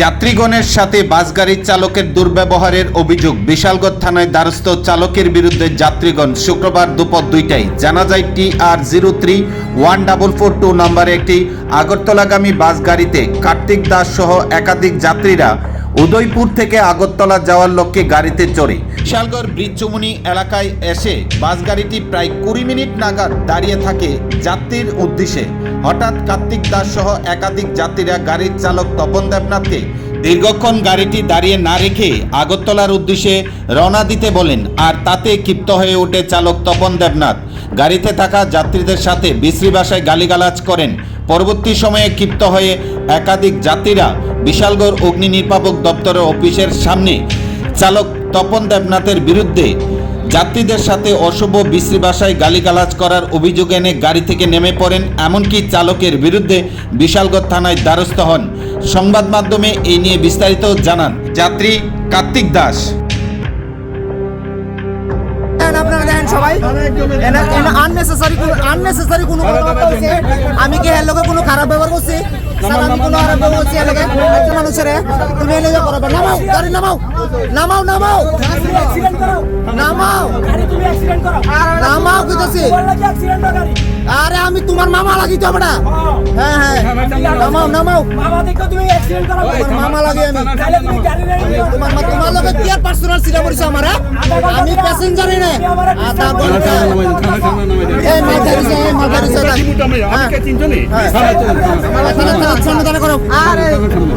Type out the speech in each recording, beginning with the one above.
যাত্রীগণের সাথে বাস গাড়ির চালকের দুর্ব্যবহারের অভিযোগ। বিশালগড় থানায় দ্বারস্থ চালকের বিরুদ্ধে যাত্রীগণ শুক্রবার দুপুর দুইটায়। জানা যায়, T R zero three, one double four two নম্বরে একটি আগরতলাগামী বাস গাড়িতে কার্তিক দাস সহ একাধিক যাত্রীরা উদয়পুর থেকে আগরতলা যাওয়ার লক্ষ্যে গাড়িতে চড়ে। বিশালগড় ব্রিজ চুমুনি এলাকায় এসে বাস গাড়িটি প্রায় কুড়ি মিনিট নাগাদ দাঁড়িয়ে থাকে যাত্রীর উদ্দেশ্যে। হঠাৎ কার্তিক দাস সহ একাধিক যাত্রীরা গাড়ির চালক তপন দেবনাথকে দীর্ঘক্ষণ গাড়িটি দাঁড়িয়ে না রেখে আগরতলার উদ্দেশ্যে রওনা দিতে বলেন, আর তাতে ক্ষিপ্ত হয়ে ওঠে চালক তপন দেবনাথ। গাড়িতে থাকা যাত্রীদের সাথে বিশ্রী ভাষায় গালিগালাজ করেন। পরবর্তী সময়ে ক্ষিপ্ত হয়ে একাধিক যাত্রীরা বিশালগড় অগ্নি নির্বাপক দপ্তরের অফিসের সামনে চালক তপন দেবনাথের বিরুদ্ধে যাত্রীদের সাথে অশুভ বিশ্রী ভাষায় গালিগালাজ করার অভিযোগ এনে গাড়ি থেকে নেমে পড়েন, এমনকি চালকের বিরুদ্ধে বিশালগড় থানায় দ্বারস্থ হন। সংবাদ মাধ্যমে এই নিয়ে বিস্তারিত জানান। যাত্রী কার্তিক দাস। সবাই? আননেসেসারি কোনো আননেসেসারি কোনো কথাবার্তা হচ্ছে। আমি কি এর লগে কোনো খারাপ ব্যবহার করছি? স্যার আমি কোনো খারাপ ব্যবহার করছি এর লগে? একটা মানুষের তুমি এর লগে করবে নামাও গাড়ি নামাও নামাও নামাও। নামাও। নামাও কইতাছি। আরে আমি তোমার মামা লাগি তো আমরা হ্যাঁ হ্যাঁ। নামাও নামাও। তোমার মামা লাগে আমি। তোমার মা তোমার লগে কি আর পার্সোনাল সিরা পড়ছে আমার হ্যাঁ? আমি প্যাসেঞ্জারই না আধা ঘণ্টা এই মাথা দিছে এই মাথা দিছে হ্যাঁ থানা থানা সামনে দাঁড়া করো আরে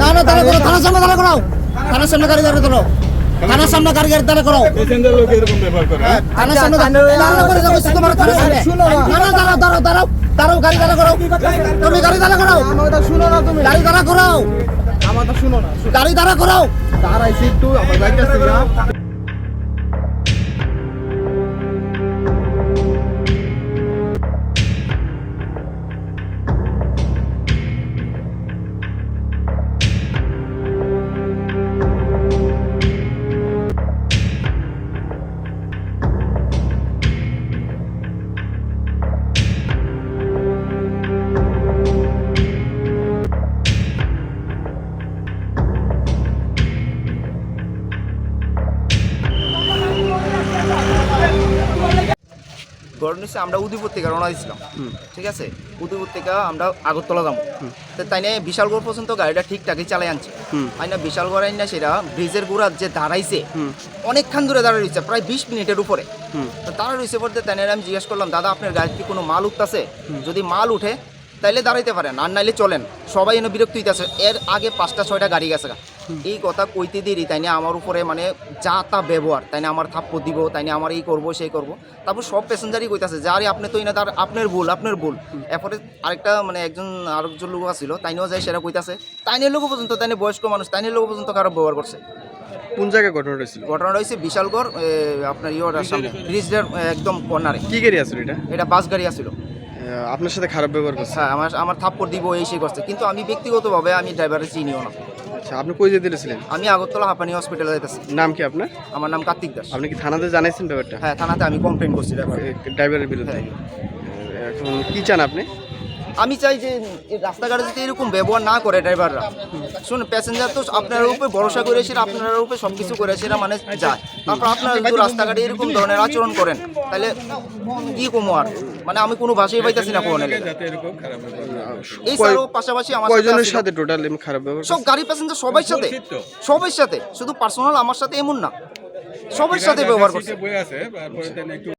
দাঁড়া দাঁড়া করো থানার সামনে দাঁড়া করো থানার সামনে গাড়ি দাঁড়া করো থানার সামনে গাড়ি গাড়ি দাঁড়া করো হ্যাঁ, থানার সামনে দাঁড়া করে যাব তোমার থানার সামনে দাঁড়া দাঁড়া দাঁড়া দাঁড়াও দাঁড়াও গাড়ি দাঁড়া করো তুমি গাড়ি দাঁড়া করো শুনো না তুমি গাড়ি দাঁড়া করো আমাদের শুনো না গাড়ি দাঁড়া করো দাঁড়াইছি একটু আমার যাইতেছি না হচ্ছে আমরা উদয়পুর থেকে রওনা দিয়েছিলাম ঠিক আছে? উদয়পুর থেকে আমরা আগরতলা যাব। তো তাই নিয়ে বিশালগড় পর্যন্ত গাড়িটা ঠিকঠাকই চালাই আনছে। তাই না বিশালগড় আইন না সেটা ব্রিজের গোড়ার যে দাঁড়াইছে অনেকক্ষণ ধরে দাঁড়ায় রয়েছে প্রায় বিশ মিনিটের উপরে। তো দাঁড়া রয়েছে বলতে তাই আমি জিজ্ঞেস করলাম দাদা আপনার গাড়িতে কি কোনো মাল উঠতেছে? যদি মাল উঠে তাইলে দাঁড়াইতে পারেন আর নাইলে চলেন। সবাই এনে বিরক্ত হইতেছে। এর আগে পাঁচটা ছয়টা গাড়ি গেছে। এই কথা কইতে দেরি তাই না? আমার উপরে মানে যা তা ব্যবহার তাই না? আমার থাপ্পড় দিব তাই না? আমার এই করব সেই করব। তারপর সব প্যাসেঞ্জারই কইতাছে যে আরে আপনি তো না তার আপনার ভুল আপনার ভুল। এরপরে আরেকটা মানে একজন আরেকজন লোক আছিল তাইনেও যায় সেটা কইতাছে তাইনের লোক পর্যন্ত তাইনে বয়স্ক মানুষ তাইনের লোক পর্যন্ত খারাপ ব্যবহার করছে? কোন জায়গায় ঘটনা হয়েছিল? ঘটনাটা হয়েছে বিশালগড় আপনার ইয়োটার সামনে ব্রিজটার একদম কর্নারে। কি গাড়ি আসলো এটা? এটা বাস গাড়ি আছিল। আপনার সাথে খারাপ ব্যবহার করছে? হ্যাঁ আমার আমার থাপ্পড় দিব এই সেই করছে। কিন্তু আমি ব্যক্তিগতভাবে আমি ড্রাইভারের চিনিও না। আচ্ছা আপনি কই যেতে দিয়েছিলেন আমি আগরতলা হাঁপানি হসপিটালে যাইতেছি। নাম কি আপনার? আমার নাম কার্তিক দাস। আপনি কি থানাতে জানাইছেন ব্যাপারটা? হ্যাঁ থানাতে আমি কমপ্লেন করছি ড্রাইভার ড্রাইভারের বিরুদ্ধে। হ্যাঁ। এখন কি চান আপনি? আমি চাই যে রাস্তাঘাটে যদি এরকম ব্যবহার না করে ড্রাইভাররা। শুনুন প্যাসেঞ্জার তো আপনার উপরে ভরসা করে সেটা আপনার উপরে সব কিছু করে সেটা মানে যায়। তারপর আপনারা যদি রাস্তাঘাটে এরকম ধরনের আচরণ করেন তাহলে কি কমো আর? মানে আমি কোনো ভাষাই পাইতেছি না কোনো এই স্যারও পাশাপাশি আমার সাথে কয়জনের সাথে টোটাল খারাপ ব্যবহার সব গাড়ি প্যাসেঞ্জার সবার সাথে। সবার সাথে। শুধু পার্সোনাল আমার সাথে এমন না। সবার সাথে ব্যবহার করছে।